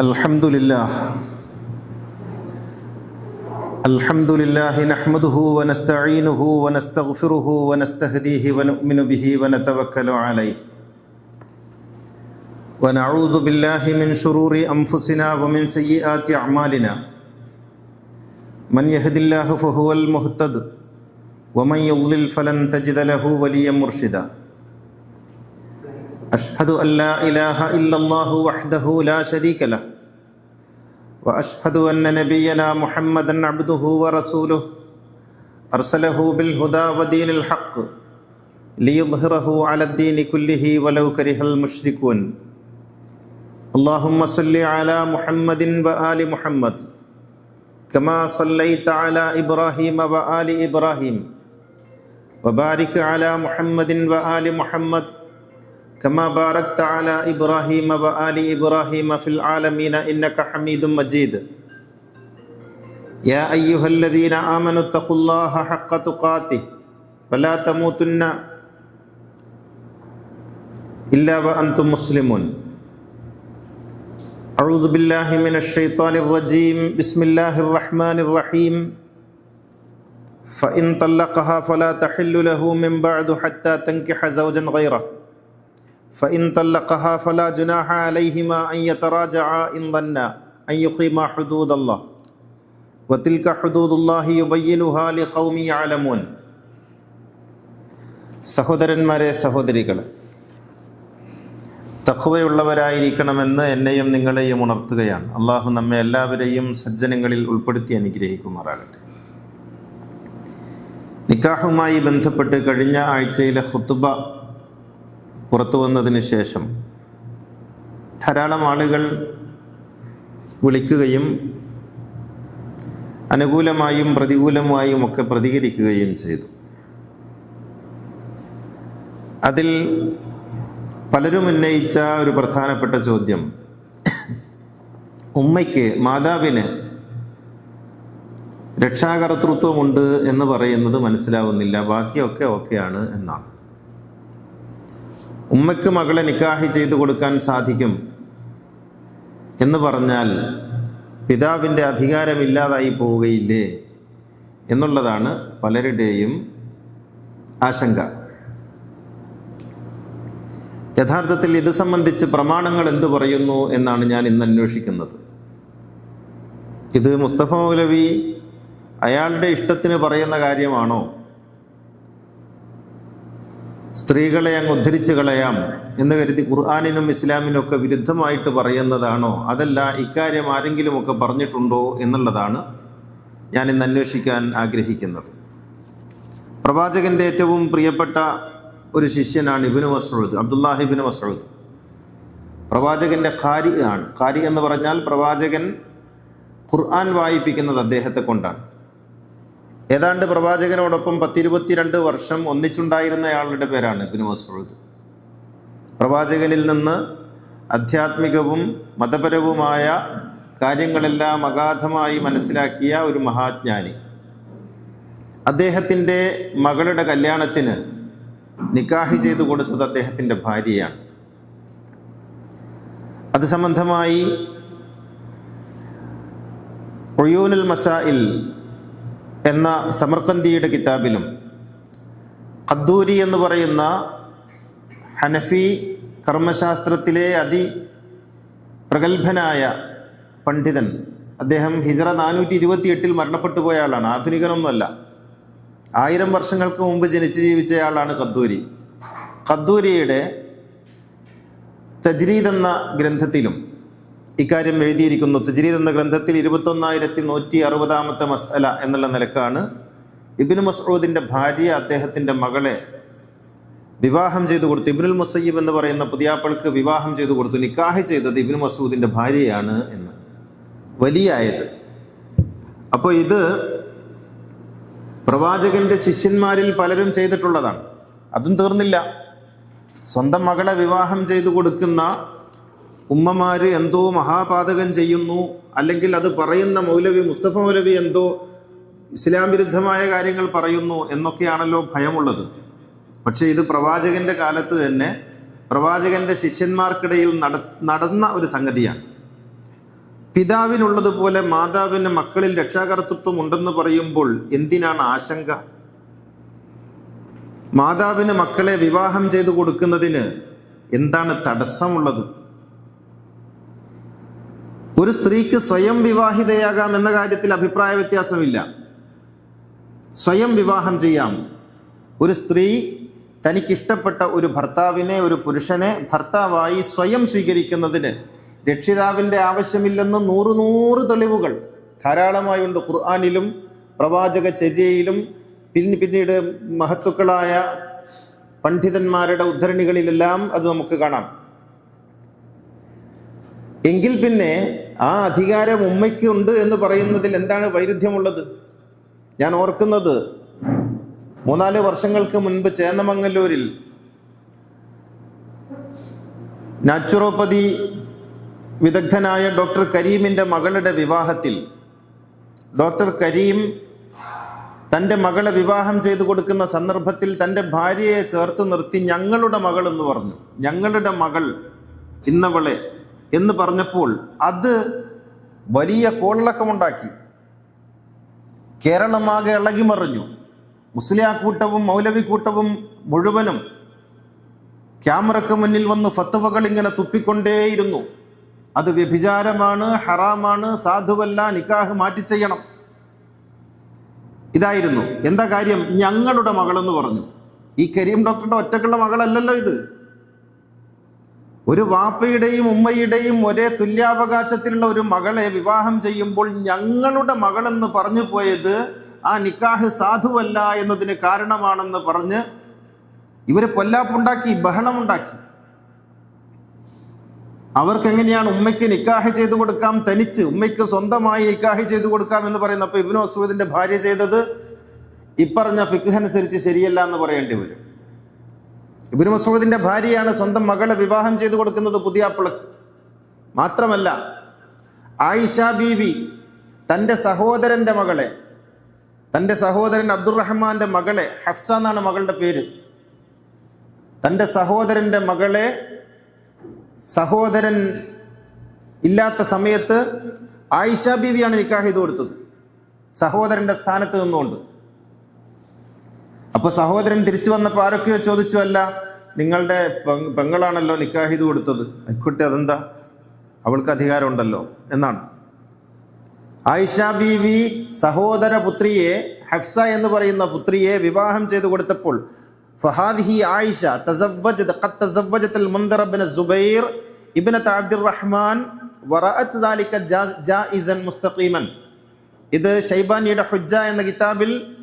الحمد لله الحمد لله نحمده ونستعينه ونستغفره ونستهديه ونؤمن به ونتوكل عليه ونعوذ بالله من شرور انفسنا ومن سيئات اعمالنا من يهد الله فهو المهتد ومن يضلل فلن تجد له وليا مرشدا اشهد ان لا اله الا الله وحده لا شريك له وأشهد أن نبينا محمدا عبده ورسوله. أرسله بالهدى ودين الحق ليظهره على الدين كله ولو كره المشركون. اللهم صل على محمد وآل محمد كما صليت على إبراهيم وآل إبراهيم. وبارك على محمد وآل محمد كما باركت على إبراهيم وآل إبراهيم في العالمين إنك حميد مجيد. يا أيها الذين آمنوا اتقوا الله حق تقاته ولا تموتن إلا وأنتم مسلمون. أعوذ بالله من الشيطان الرجيم. بسم الله الرحمن الرحيم. فإن طلقها فلا تحل له من بعد حتى تنكح زوجا غيره. فإن طلقها فلا جناح عليهما أن يتراجعا إن ظنا أن يقيما حدود الله وتلك حدود الله يبينها لقوم يعلمون സഹോദരന്മാരെ സഹോദരികളെ തഖവയുള്ളവരായിരിക്കണമെന്ന് എന്നെയും നിങ്ങളെയും ഉണർത്തുകയാണ് അള്ളാഹു നമ്മെ എല്ലാവരെയും സജ്ജനങ്ങളിൽ ഉൾപ്പെടുത്തി അനുഗ്രഹിക്കുമാറാകട്ടെ നിക്കാഹുമായി ബന്ധപ്പെട്ട് കഴിഞ്ഞ ആഴ്ചയിലെ ഹുത്തുബ പുറത്തു വന്നതിന് ശേഷം ധാരാളം ആളുകൾ വിളിക്കുകയും അനുകൂലമായും പ്രതികൂലമായും ഒക്കെ പ്രതികരിക്കുകയും ചെയ്തു. അതിൽ പലരും ഉന്നയിച്ച ഒരു പ്രധാനപ്പെട്ട ചോദ്യം ഉമ്മയ്ക്ക് മാതാവിന് രക്ഷാകർത്തൃത്വമുണ്ട് എന്ന് പറയുന്നത് മനസ്സിലാവുന്നില്ല ബാക്കിയൊക്കെ ഓക്കെയാണ് എന്നാണ്. ഉമ്മയ്ക്ക് മകളെ നിക്കാഹി ചെയ്തു കൊടുക്കാൻ സാധിക്കും എന്ന് പറഞ്ഞാൽ പിതാവിന്റെ അധികാരമില്ലാതായി പോവുകയില്ലേ എന്നുള്ളതാണ് പലരുടെയും ആശങ്ക. യഥാർത്ഥത്തിൽ ഇത് സംബന്ധിച്ച് പ്രമാണങ്ങൾ എന്തു പറയുന്നു എന്നാണ് ഞാൻ ഇന്ന് അന്വേഷിക്കുന്നത്. ഇത് മുസ്തഫ മൗലവി അയാളുടെ ഇഷ്ടത്തിന് പറയുന്ന കാര്യമാണോ? സ്ത്രീകളെ അങ്ങ് ഉദ്ധരിച്ചു കളയാം എന്ന് കരുതി ഖുർആാനിനും ഇസ്ലാമിനും ഒക്കെ വിരുദ്ധമായിട്ട് പറയുന്നതാണോ? അതല്ല ഇക്കാര്യം ആരെങ്കിലുമൊക്കെ പറഞ്ഞിട്ടുണ്ടോ എന്നുള്ളതാണ് ഞാൻ ഇന്ന് അന്വേഷിക്കാൻ ആഗ്രഹിക്കുന്നത്. പ്രവാചകന്റെ ഏറ്റവും പ്രിയപ്പെട്ട ഒരു ശിഷ്യനാണ് ഇബിന് മസൂദ് അബ്ദുല്ലാഹിബിന് മസ്രൂദ് പ്രവാചകന്റെ ഖാരി ആണ്. ഖാരി എന്ന് പറഞ്ഞാൽ പ്രവാചകൻ ഖുർആൻ വായിപ്പിക്കുന്നത് അദ്ദേഹത്തെ കൊണ്ടാണ്. ഏതാണ്ട് പ്രവാചകനോടൊപ്പം പത്തിരുപത്തിരണ്ട് വർഷം ഒന്നിച്ചുണ്ടായിരുന്നയാളുടെ പേരാണ് ഇബിന് മസൂദ് പ്രവാചകനിൽ നിന്ന് ആധ്യാത്മികവും മതപരവുമായ കാര്യങ്ങളെല്ലാം അഗാധമായി മനസ്സിലാക്കിയ ഒരു മഹാജ്ഞാനി. അദ്ദേഹത്തിന്റെ മകളുടെ കല്യാണത്തിന് നിക്കാഹി ചെയ്തു കൊടുത്തത് അദ്ദേഹത്തിന്റെ ഭാര്യയാണ്. അത് സംബന്ധമായി ഒയൂനുൽ മസായിൽ എന്ന സമർക്കന്തിയുടെ കിതാബിലും ഖദ്ദൂരി എന്ന് പറയുന്ന ഹനഫി കർമ്മശാസ്ത്രത്തിലെ അതി പ്രഗത്ഭനായ പണ്ഡിതൻ. അദ്ദേഹം ഹിജറ നാനൂറ്റി ഇരുപത്തി എട്ടിൽ മരണപ്പെട്ടു പോയ ആളാണ്. ആധുനികനൊന്നുമല്ല. ആയിരം വർഷങ്ങൾക്ക് മുമ്പ് ജനിച്ച് ജീവിച്ചയാളാണ് കദ്ദൂരി കദ്ദൂരിയുടെ തജ്രീദ് എന്ന ഗ്രന്ഥത്തിലും ഇക്കാര്യം എഴുതിയിരിക്കുന്നു. തജ്രീദ് എന്ന ഗ്രന്ഥത്തിൽ ഇരുപത്തൊന്നായിരത്തി നൂറ്റി അറുപതാമത്തെ മസല എന്നുള്ള നിലക്കാണ് ഇബിന് മസൂദിന്റെ ഭാര്യ അദ്ദേഹത്തിന്റെ മകളെ വിവാഹം ചെയ്തു കൊടുത്തു. ഇബിനുൽ മുസയ്യിബ് എന്ന് പറയുന്ന പുതിയാപ്പിൾക്ക് വിവാഹം ചെയ്തു കൊടുത്തു. നിക്കാഹ് ചെയ്തത് ഇബിന് മസൂദിന്റെ ഭാര്യയാണ് എന്ന്. വലിയായത്. അപ്പോൾ ഇത് പ്രവാചകന്റെ ശിഷ്യന്മാരിൽ പലരും ചെയ്തിട്ടുള്ളതാണ്. അതും തീർന്നില്ല. സ്വന്തം മകളെ വിവാഹം ചെയ്തു കൊടുക്കുന്ന ഉമ്മമാര് എന്തോ മഹാപാതകം ചെയ്യുന്നു അല്ലെങ്കിൽ അത് പറയുന്ന മൗലവി മുസ്തഫ മൗലവി എന്തോ ഇസ്ലാം വിരുദ്ധമായ കാര്യങ്ങൾ പറയുന്നു എന്നൊക്കെയാണല്ലോ ഭയമുള്ളത്. പക്ഷേ ഇത് പ്രവാചകന്റെ കാലത്ത് തന്നെ പ്രവാചകന്റെ ശിഷ്യന്മാർക്കിടയിൽ നട നടന്ന ഒരു സംഗതിയാണ്. പിതാവിനുള്ളതുപോലെ മാതാവിന് മക്കളിൽ രക്ഷാകർത്തൃത്വം ഉണ്ടെന്ന് പറയുമ്പോൾ എന്തിനാണ് ആശങ്ക? മാതാവിന് മക്കളെ വിവാഹം ചെയ്തു കൊടുക്കുന്നതിന് എന്താണ് തടസ്സമുള്ളത്? ഒരു സ്ത്രീക്ക് സ്വയം വിവാഹിതയാകാം എന്ന കാര്യത്തിൽ അഭിപ്രായ വ്യത്യാസമില്ല. സ്വയം വിവാഹം ചെയ്യാം. ഒരു സ്ത്രീ തനിക്കിഷ്ടപ്പെട്ട ഒരു ഭർത്താവിനെ ഒരു പുരുഷനെ ഭർത്താവായി സ്വയം സ്വീകരിക്കുന്നതിന് രക്ഷിതാവിന്റെ ആവശ്യമില്ലെന്ന് നൂറ് നൂറ് തെളിവുകൾ ധാരാളമായുണ്ട് ഖുർആാനിലും പ്രവാചക ചര്യയിലും പിന്നെ പിന്നീട് മഹത്തുക്കളായ പണ്ഡിതന്മാരുടെ ഉദ്ധരണികളിലെല്ലാം അത് നമുക്ക് കാണാം. എങ്കിൽ പിന്നെ ആ അധികാരം ഉമ്മയ്ക്കുണ്ട് എന്ന് പറയുന്നതിൽ എന്താണ് വൈരുദ്ധ്യമുള്ളത്? ഞാൻ ഓർക്കുന്നത് മൂന്നാൽ വർഷങ്ങൾക്ക് മുൻപ് ചേന്നമംഗല്ലൂരിൽ നാച്ചുറോപ്പതി വിദഗ്ധനായ ഡോക്ടർ കരീമിന്റെ മകളുടെ വിവാഹത്തിൽ ഡോക്ടർ കരീം തന്റെ മകളെ വിവാഹം ചെയ്തു കൊടുക്കുന്ന സന്ദർഭത്തിൽ തന്റെ ഭാര്യയെ ചേർത്ത് നിർത്തി ഞങ്ങളുടെ മകൾ എന്ന് പറഞ്ഞു. ഞങ്ങളുടെ മകൾ ഇന്നവളെ എന്ന് പറഞ്ഞപ്പോൾ അത് വലിയ കോളിളക്കമുണ്ടാക്കി. കേരളമാകെ ഇളകിമറിഞ്ഞു. മൗലവി കൂട്ടവും മുഴുവനും ക്യാമറയ്ക്ക് മുന്നിൽ വന്ന് ഫത്തുവകൾ ഇങ്ങനെ തുപ്പിക്കൊണ്ടേയിരുന്നു. അത് വ്യഭിചാരമാണ് ഹറാമാണ് സാധുവല്ല നിക്കാഹ് മാറ്റി ചെയ്യണം. ഇതായിരുന്നു. എന്താ കാര്യം? ഞങ്ങളുടെ മകളെന്ന് പറഞ്ഞു. ഈ കരീം ഡോക്ടറുടെ ഒറ്റക്കുള്ള മകളല്ലല്ലോ ഇത്. ഒരു വാപ്പയുടെയും ഉമ്മയുടെയും ഒരേ തുല്യാവകാശത്തിലുള്ള ഒരു മകളെ വിവാഹം ചെയ്യുമ്പോൾ ഞങ്ങളുടെ മകളെന്ന് പറഞ്ഞു പോയത് ആ നിക്കാഹ് സാധുവല്ല എന്നതിന് കാരണമാണെന്ന് പറഞ്ഞ് ഇവർ പൊല്ലാപ്പുണ്ടാക്കി ബഹളമുണ്ടാക്കി. അവർക്ക് എങ്ങനെയാണ് ഉമ്മയ്ക്ക് നിക്കാഹ് ചെയ്തു കൊടുക്കാം? തനിച്ച് ഉമ്മയ്ക്ക് സ്വന്തമായി നിക്കാഹ് ചെയ്തു കൊടുക്കാം എന്ന് പറയുന്ന അപ്പൊ ഇബിനു മസൂദിന്റെ ഭാര്യ ചെയ്തത് ഇപ്പറഞ്ഞ ഫിഖ് അനുസരിച്ച് ശരിയല്ല എന്ന് പറയേണ്ടി വരും. ഇബിനു മസൂദിന്റെ ഭാര്യയാണ് സ്വന്തം മകളെ വിവാഹം ചെയ്തു കൊടുക്കുന്നത് പുതിയാപ്പിളക്ക് മാത്രമല്ല ആയിഷ ബീവി തന്റെ സഹോദരന്റെ മകളെ തന്റെ സഹോദരൻ അബ്ദുറഹ്മാന്റെ മകളെ ഹഫ്സ എന്നാണ് മകളുടെ പേര്. തന്റെ സഹോദരന്റെ മകളെ സഹോദരൻ ഇല്ലാത്ത സമയത്ത് ആയിഷ ബീവിയാണ് നിക്കാഹ് ചെയ്ത് കൊടുത്തത്. സഹോദരന്റെ സ്ഥാനത്ത് നിന്നുകൊണ്ട്. അപ്പോൾ സഹോദരൻ തിരിച്ചു വന്നപ്പോ ആരൊക്കെയോ ചോദിച്ചു അല്ല നിങ്ങളുടെ പെങ്ങളാണല്ലോ നിക്കാഹിത് കൊടുത്തത്. ആയിക്കോട്ടെ അതെന്താ? അവൾക്ക് അധികാരമുണ്ടല്ലോ. എന്നാണ്. ആയിഷ ബീവി സഹോദര പുത്രിയെ ഹഫ്സ എന്ന് പറയുന്ന പുത്രിയെ വിവാഹം ചെയ്തു കൊടുത്തപ്പോൾ ഫഹാദ്ഹി ആയിഷ തസവ്വജത് ഖദ് തസവ്വജത്തുൽ ഇബ്ന ജായിസൻ മുസ്തഖീമൻ. ഇത് ഷൈബാനിയുടെ ഹുജ്ജ എന്ന കിതാബിൽ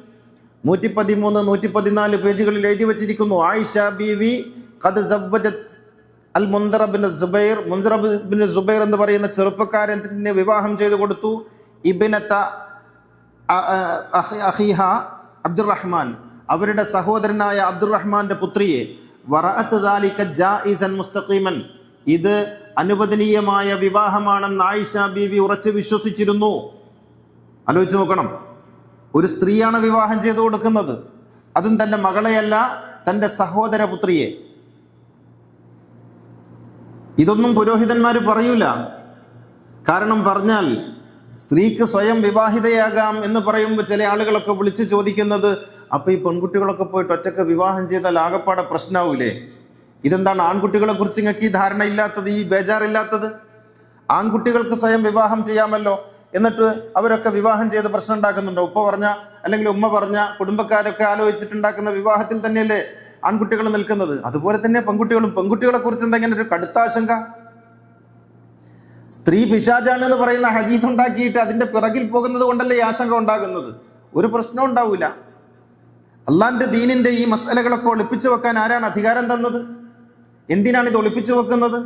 നൂറ്റി പതിമൂന്ന് നൂറ്റി പതിനാല് പേജുകളിൽ എഴുതി വച്ചിരിക്കുന്നു. ആയിഷ ബീവി ഖദ് സവജത് al Mundhir bin Zubair. Mundhir bin Zubair എന്ന് പറയുന്ന ചെറുപ്പക്കാരനെ വിവാഹം ചെയ്തു കൊടുത്തു. ഇബിനത്ത അഹിഹ അബ്ദുറഹ്മാൻ. അവരുടെ സഹോദരനായ അബ്ദുറഹ്മാന്റെ പുത്രിയെ. ജായിസൻ മുസ്തഖീമൻ. ഇത് അനുവദനീയമായ വിവാഹമാണെന്ന് ആയിഷ ബീവി ഉറച്ചു വിശ്വസിച്ചിരുന്നു. ആലോചിച്ച് നോക്കണം. ഒരു സ്ത്രീയാണ് വിവാഹം ചെയ്തു കൊടുക്കുന്നത്. അതും തന്റെ മകളെയല്ല തന്റെ സഹോദര പുത്രിയെ ഇതൊന്നും പുരോഹിതന്മാർ പറയൂല. കാരണം പറഞ്ഞാൽ സ്ത്രീക്ക് സ്വയം വിവാഹിതയാകാം എന്ന് പറയുമ്പോൾ ചില ആളുകളൊക്കെ വിളിച്ചു ചോദിക്കുന്നത് അപ്പൊ ഈ പെൺകുട്ടികളൊക്കെ പോയിട്ട് ഒറ്റയ്ക്ക് വിവാഹം ചെയ്താൽ ആകപ്പാടെ പ്രശ്നമാവൂലേ ഇതെന്താണ് ആൺകുട്ടികളെ കുറിച്ച് നിങ്ങൾക്ക് ഈ ധാരണയില്ലാത്തത് ഈ ബേജാറില്ലാത്തത്? ആൺകുട്ടികൾക്ക് സ്വയം വിവാഹം ചെയ്യാമല്ലോ. എന്നിട്ട് അവരൊക്കെ വിവാഹം ചെയ്ത് പ്രശ്നം ഉണ്ടാക്കുന്നുണ്ടോ. ഉപ്പ പറഞ്ഞ അല്ലെങ്കിൽ ഉമ്മ പറഞ്ഞ കുടുംബക്കാരൊക്കെ ആലോചിച്ചിട്ടുണ്ടാക്കുന്ന വിവാഹത്തിൽ തന്നെയല്ലേ ആൺകുട്ടികൾ നിൽക്കുന്നത്? അതുപോലെ തന്നെ പെൺകുട്ടികളും. പെൺകുട്ടികളെ കുറിച്ച് എന്തെങ്കിലും ഒരു കടുത്ത ആശങ്ക സ്ത്രീ പിശാചാണ് എന്ന് പറയുന്ന ഹദീഫ് ഉണ്ടാക്കിയിട്ട് അതിന്റെ പിറകിൽ പോകുന്നത് കൊണ്ടല്ലേ ഈ ആശങ്ക ഉണ്ടാകുന്നത്? ഒരു പ്രശ്നവും ഉണ്ടാവില്ല അള്ളാന്റെ ദീനിന്റെ ഈ മസലകളൊക്കെ ഒളിപ്പിച്ചു വെക്കാൻ ആരാണ് അധികാരം തന്നത്? എന്തിനാണ് ഇത് ഒളിപ്പിച്ചു വെക്കുന്നത്?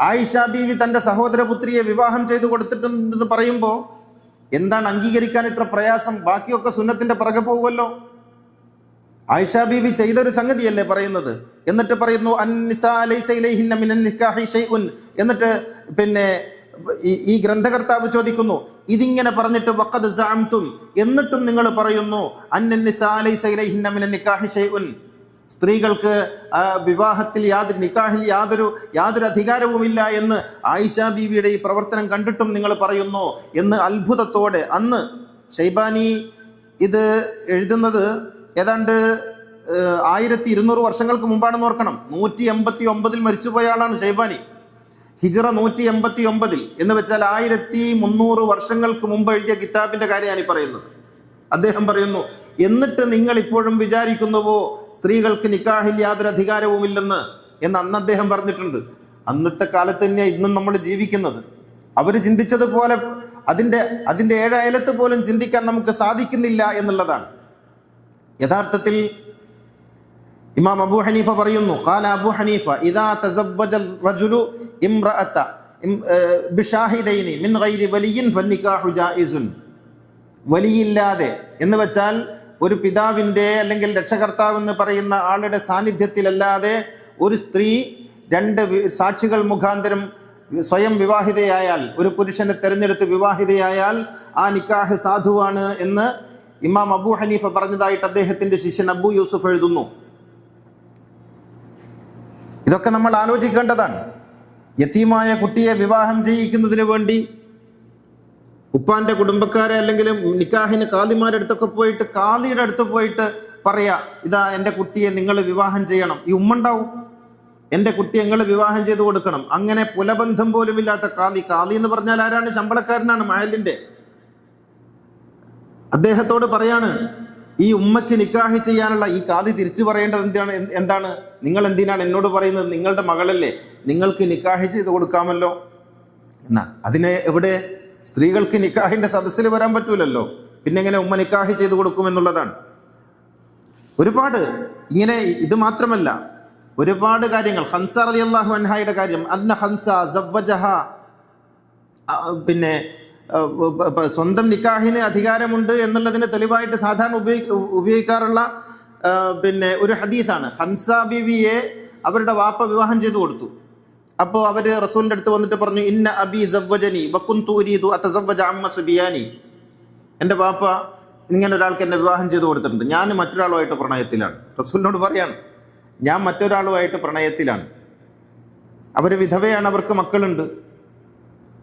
ആയിഷ ബീവി തന്റെ സഹോദരപുത്രിയെ വിവാഹം ചെയ്തു കൊടുത്തിട്ടുണ്ടെന്ന് പറയുമ്പോൾ എന്താണ് അംഗീകരിക്കാൻ ഇത്ര പ്രയാസം? ബാക്കിയൊക്കെ സുന്നത്തിന്റെ പിറകെ പോകുമല്ലോ? ആയിഷ ബീവി ചെയ്തൊരു സംഗതിയല്ലേ പറയുന്നത്? എന്നിട്ട് പറയുന്നു. എന്നിട്ട് പിന്നെ ഈ- ഗ്രന്ഥകർത്താവ് ചോദിക്കുന്നു ഇതിങ്ങനെ പറഞ്ഞിട്ട് വക്കത് എന്നിട്ടും നിങ്ങൾ പറയുന്നു "അന്നന്നിസാ ലൈസ ഇലൈഹിന്ന മിനൻ നിക്കാഹി ഷൈഉൻ." സ്ത്രീകൾക്ക് വിവാഹത്തിൽ യാതൊരു നിക്കാഹിൽ യാതൊരു യാതൊരു അധികാരവുമില്ല എന്ന് ആയിഷ ബീവിയുടെ ഈ പ്രവർത്തനം കണ്ടിട്ടും നിങ്ങൾ പറയുന്നു എന്ന് അത്ഭുതത്തോടെ. അന്ന് ഷൈബാനി ഇത് എഴുതുന്നത് ഏതാണ്ട് ആയിരത്തി ഇരുന്നൂറ് വർഷങ്ങൾക്ക് മുമ്പാണെന്ന് ഓർക്കണം. നൂറ്റി എൺപത്തി ഒമ്പതിൽ മരിച്ചുപോയ ആളാണ് ഷൈബാനി. ഹിജറ നൂറ്റി എൺപത്തി ഒമ്പതിൽ എന്ന് വെച്ചാൽ ആയിരത്തി മുന്നൂറ് വർഷങ്ങൾക്ക് മുമ്പ് എഴുതിയ കിതാബിന്റെ കാര്യമാണ് ഈ പറയുന്നത്. അദ്ദേഹം പറയുന്നു എന്നിട്ട് നിങ്ങൾ ഇപ്പോഴും വിചാരിക്കുന്നുവോ സ്ത്രീകൾക്ക് നിക്കാഹിൽ യാതൊരു അധികാരവുമില്ലെന്ന്? എന്ന് അന്ന് അദ്ദേഹം പറഞ്ഞിട്ടുണ്ട്. അന്നത്തെ കാലത്ത് തന്നെ ഇന്നും നമ്മൾ ജീവിക്കുന്നത്. അവർ ചിന്തിച്ചതുപോലെ അതിന്റെ അതിന്റെ ഏഴയലത്ത് പോലും ചിന്തിക്കാൻ നമുക്ക് സാധിക്കുന്നില്ല എന്നുള്ളതാണ്. യഥാർത്ഥത്തിൽ ഇമാം അബു ഹനീഫ പറയുന്നു ഖാല അബു ഹനീഫ ഇദാ തസവ്വജൽ റജുലു ഇംറഅത ബിഷാഹിദൈനി മിൻ ഗൈരി വലിയിൻ ഫന്നിക്കാഹു ജായിസുൻ. വലിയില്ലാതെ എന്ന് വെച്ചാൽ ഒരു പിതാവിന്റെ അല്ലെങ്കിൽ രക്ഷകർത്താവ് എന്ന് പറയുന്ന ആളുടെ സാന്നിധ്യത്തിലല്ലാതെ ഒരു സ്ത്രീ രണ്ട് സാക്ഷികൾ മുഖാന്തരം സ്വയം വിവാഹിതയായാൽ ഒരു പുരുഷനെ തിരഞ്ഞെടുത്ത് വിവാഹിതയായാൽ ആ നിക്കാഹ് സാധുവാണ് എന്ന് ഇമാം അബു ഹനീഫ പറഞ്ഞതായിട്ട് അദ്ദേഹത്തിന്റെ ശിഷ്യൻ അബു യൂസുഫ് എഴുതുന്നു. ഇതൊക്കെ നമ്മൾ ആലോചിക്കേണ്ടതാണ്. യത്തീമായ കുട്ടിയെ വിവാഹം ചെയ്യിക്കുന്നതിന് വേണ്ടി ഉപ്പാന്റെ കുടുംബക്കാരെ അല്ലെങ്കിൽ നിക്കാഹിന് കാലിമാരുടെ അടുത്തൊക്കെ പോയിട്ട് കാലിയുടെ അടുത്ത് പോയിട്ട് പറയാ ഇതാ എന്റെ കുട്ടിയെ നിങ്ങൾ വിവാഹം ചെയ്യണം. ഈ ഉമ്മ ഉണ്ടാവും. എന്റെ കുട്ടി നിങ്ങൾ വിവാഹം ചെയ്ത് കൊടുക്കണം. അങ്ങനെ പുലബന്ധം പോലും ഇല്ലാത്ത കാലി. കാലി എന്ന് പറഞ്ഞാൽ ആരാണ്? ശമ്പളക്കാരനാണ് മായലിന്റെ അദ്ദേഹത്തോട് പറയാണ് ഈ ഉമ്മയ്ക്ക് നിക്കാഹി ചെയ്യാനുള്ള ഈ കാതി തിരിച്ചു പറയേണ്ടത് എന്താണ് എന്താണ്? നിങ്ങൾ എന്തിനാണ് എന്നോട് പറയുന്നത്? നിങ്ങളുടെ മകളല്ലേ. നിങ്ങൾക്ക് നിക്കാഹി ചെയ്ത് കൊടുക്കാമല്ലോ. എന്നാ അതിനെ എവിടെ സ്ത്രീകൾക്ക് നിക്കാഹിന്റെ സദസ്സിൽ വരാൻ പറ്റൂലല്ലോ. പിന്നെ എങ്ങനെ ഉമ്മ നിക്കാഹ് ചെയ്ത് കൊടുക്കുമെന്നുള്ളതാണ് ഒരുപാട് ഇങ്ങനെ ഇത് മാത്രമല്ല ഒരുപാട് കാര്യങ്ങൾ. ഹൻസ റതി അള്ളാഹു അൻഹായുടെ കാര്യം അന്ന ഹൻസ സവ്വജഹ പിന്നെ സ്വന്തം നിക്കാഹിന് അധികാരമുണ്ട് എന്നുള്ളതിന് തെളിവായിട്ട് സാധാരണ ഉപയോഗി ഉപയോഗിക്കാറുള്ള പിന്നെ ഒരു ഹദീസാണ്. ഹൻസ ബിവിയെ അവരുടെ വാപ്പ വിവാഹം ചെയ്തു കൊടുത്തു. അപ്പോൾ അവർ റസൂലിന്റെ അടുത്ത് വന്നിട്ട് പറഞ്ഞു ഇന്ന അബി സവ്വജനി ബക്കുൻ തൂരീതു അത്തസവ്വജ അമ്മ സുബിയാനി. എന്റെ പാപ്പ ഇങ്ങനെ ഒരാൾക്ക് എന്നെ വിവാഹം ചെയ്തു കൊടുത്തിട്ടുണ്ട്. ഞാൻ മറ്റൊരാളുമായിട്ട് പ്രണയത്തിലാണ്. റസൂലിനോട് പറയാണ് ഞാൻ മറ്റൊരാളുമായിട്ട് പ്രണയത്തിലാണ്. അവർ വിധവയാണ് അവർക്ക് മക്കളുണ്ട്.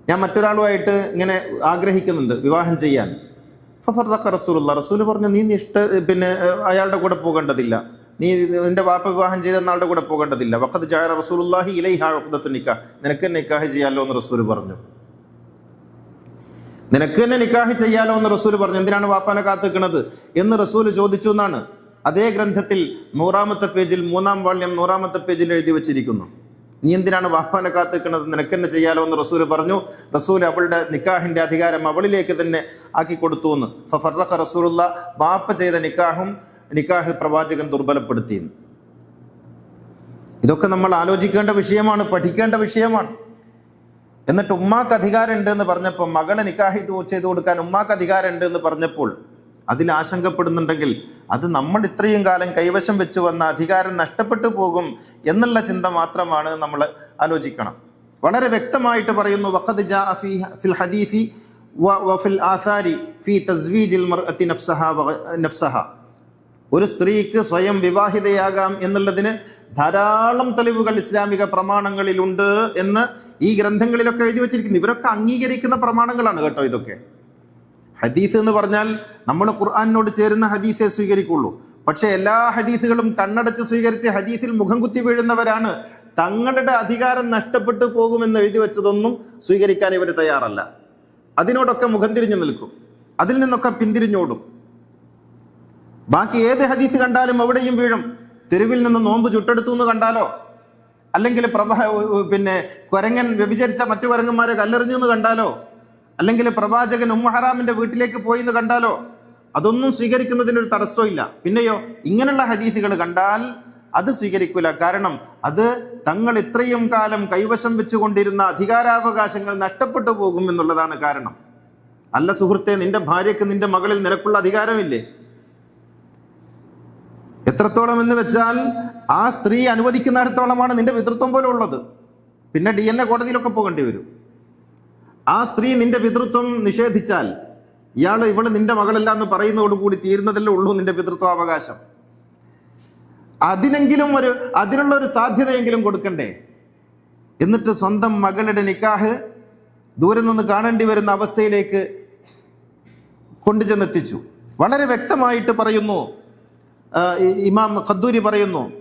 ഞാൻ മറ്റൊരാളുമായിട്ട് ഇങ്ങനെ ആഗ്രഹിക്കുന്നുണ്ട് വിവാഹം ചെയ്യാൻ. ഫഫറക്ക റസൂലുള്ള റസൂൽ പറഞ്ഞു നീ ഇഷ്ട പിന്നെ അയാളുടെ കൂടെ പോകേണ്ടതില്ല. നീ നിന്റെ വാപ്പ വിവാഹം ചെയ്ത എന്നാളുടെ കൂടെ പോകേണ്ടതില്ല. വക്കത്ത് ജായ റസൂലുള്ളാഹി ഇലൈഹ വഖദത്തു നിക്കാഹ്. നിനക്ക് നിക്കാഹ് ചെയ്യാലോ എന്ന് റസൂൽ പറഞ്ഞു. നിനക്ക് തന്നെ നിക്കാഹ് ചെയ്യാലോ എന്ന് റസൂൽ പറഞ്ഞു. എന്തിനാണ് വാപ്പാനെ കാത്തുക്കണത് എന്ന് റസൂൽ ചോദിച്ചു എന്നാണ്. അതേ ഗ്രന്ഥത്തിൽ നൂറാമത്തെ പേജിൽ മൂന്നാം വാള്യം നൂറാമത്തെ പേജിൽ എഴുതി വെച്ചിരിക്കുന്നു. നീ എന്തിനാണ് വാപ്പാനെ കാത്തിക്കുന്നത് നിനക്ക് തന്നെ ചെയ്യാലോ എന്ന് റസൂൽ പറഞ്ഞു. റസൂൽ അവളുടെ നിക്കാഹിന്റെ അധികാരം അവളിലേക്ക് തന്നെ ആക്കി കൊടുത്തു എന്ന്. ഫറഖ റസൂലുള്ള വാപ്പ ചെയ്ത നിക്കാഹും നിക്കാഹ് പ്രവാചകൻ ദുർബലപ്പെടുത്തിയെന്ന്. ഇതൊക്കെ നമ്മൾ ആലോചിക്കേണ്ട വിഷയമാണ് പഠിക്കേണ്ട വിഷയമാണ്. എന്നിട്ട് ഉമ്മാക്ക് അധികാരമുണ്ട് എന്ന് പറഞ്ഞപ്പോൾ മകളെ നിക്കാഹി ചെയ്തു കൊടുക്കാൻ ഉമ്മാക്ക് അധികാരമുണ്ട് എന്ന് പറഞ്ഞപ്പോൾ അതിൽ ആശങ്കപ്പെടുന്നുണ്ടെങ്കിൽ അത് നമ്മൾ ഇത്രയും കാലം കൈവശം വെച്ച് വന്ന അധികാരം നഷ്ടപ്പെട്ടു പോകും എന്നുള്ള ചിന്ത മാത്രമാണ് നമ്മൾ ആലോചിക്കണം. വളരെ വ്യക്തമായിട്ട് പറയുന്നു വഖദ് ജാ ഫിൽ ആസാരി ഫീ തസ്വീജിൽ ഒരു സ്ത്രീക്ക് സ്വയം വിവാഹിതയാകാം എന്നുള്ളതിന് ധാരാളം തെളിവുകൾ ഇസ്ലാമിക പ്രമാണങ്ങളിലുണ്ട് എന്ന് ഈ ഗ്രന്ഥങ്ങളിലൊക്കെ എഴുതി വച്ചിരിക്കുന്നു. ഇവരൊക്കെ അംഗീകരിക്കുന്ന പ്രമാണങ്ങളാണ് കേട്ടോ ഇതൊക്കെ. ഹദീസ് എന്ന് പറഞ്ഞാൽ നമ്മൾ ഖുർആാനിനോട് ചേരുന്ന ഹദീസേ സ്വീകരിക്കുള്ളൂ. പക്ഷെ എല്ലാ ഹദീസുകളും കണ്ണടച്ച് സ്വീകരിച്ച് ഹദീസിൽ മുഖം കുത്തി വീഴുന്നവരാണ്. തങ്ങളുടെ അധികാരം നഷ്ടപ്പെട്ടു പോകുമെന്ന് എഴുതി വെച്ചതൊന്നും സ്വീകരിക്കാൻ ഇവർ തയ്യാറല്ല. അതിനോടൊക്കെ മുഖം തിരിഞ്ഞു നിൽക്കും. അതിൽ നിന്നൊക്കെ പിന്തിരിഞ്ഞോടും. ബാക്കി ഏത് ഹദീസ് കണ്ടാലും എവിടെയും വീഴും. തെരുവിൽ നിന്ന് നോമ്പ് ചുട്ടെടുത്തു എന്ന് കണ്ടാലോ? അല്ലെങ്കിൽ പ്രഭ പിന്നെ കുരങ്ങൻ വ്യഭിചരിച്ച മറ്റു കുരങ്ങന്മാരെ കല്ലെറിഞ്ഞു എന്ന് കണ്ടാലോ? അല്ലെങ്കിൽ പ്രവാചകൻ ഉമ്മഹറാമിന്റെ വീട്ടിലേക്ക് പോയി എന്ന് കണ്ടാലോ? അതൊന്നും സ്വീകരിക്കുന്നതിന് സ്വീകരിക്കുന്നതിനൊരു തടസ്സമില്ല പിന്നെയോ ഇങ്ങനെയുള്ള ഹദീസുകൾ കണ്ടാൽ അത് സ്വീകരിക്കില്ല കാരണം അത് തങ്ങൾ ഇത്രയും കാലം കൈവശം വെച്ചുകൊണ്ടിരുന്ന അധികാരാവകാശങ്ങൾ നഷ്ടപ്പെട്ടു പോകും എന്നുള്ളതാണ് കാരണം. അല്ല സുഹൃത്തെ നിന്റെ ഭാര്യയ്ക്ക് നിന്റെ മകളിൽ നിനക്കുള്ള അധികാരമില്ലേ? എത്രത്തോളം എന്ന് വെച്ചാൽ ആ സ്ത്രീ അനുവദിക്കുന്നിടത്തോളമാണ് നിന്റെ പിതൃത്വം പോലെ ഉള്ളത് പിന്നെ ഡി എൻ എ കോടതിയിലൊക്കെ പോകേണ്ടി വരും. ആ സ്ത്രീ നിന്റെ പിതൃത്വം നിഷേധിച്ചാൽ ഇയാൾ ഇവൾ നിന്റെ മകളല്ല എന്ന് പറയുന്നതോടുകൂടി തീരുന്നതല്ലേ ഉള്ളൂ നിന്റെ പിതൃത്വാവകാശം. അതിനെങ്കിലും ഒരു അതിനുള്ള ഒരു സാധ്യതയെങ്കിലും കൊടുക്കണ്ടേ? എന്നിട്ട് സ്വന്തം മകളുടെ നിക്കാഹ് ദൂരെ നിന്ന് കാണേണ്ടി വരുന്ന അവസ്ഥയിലേക്ക് കൊണ്ടുചെന്നെത്തിച്ചു. വളരെ വ്യക്തമായിട്ട് പറയുന്നു ഇമാം ഖദ്ദൂരി പറയുന്നു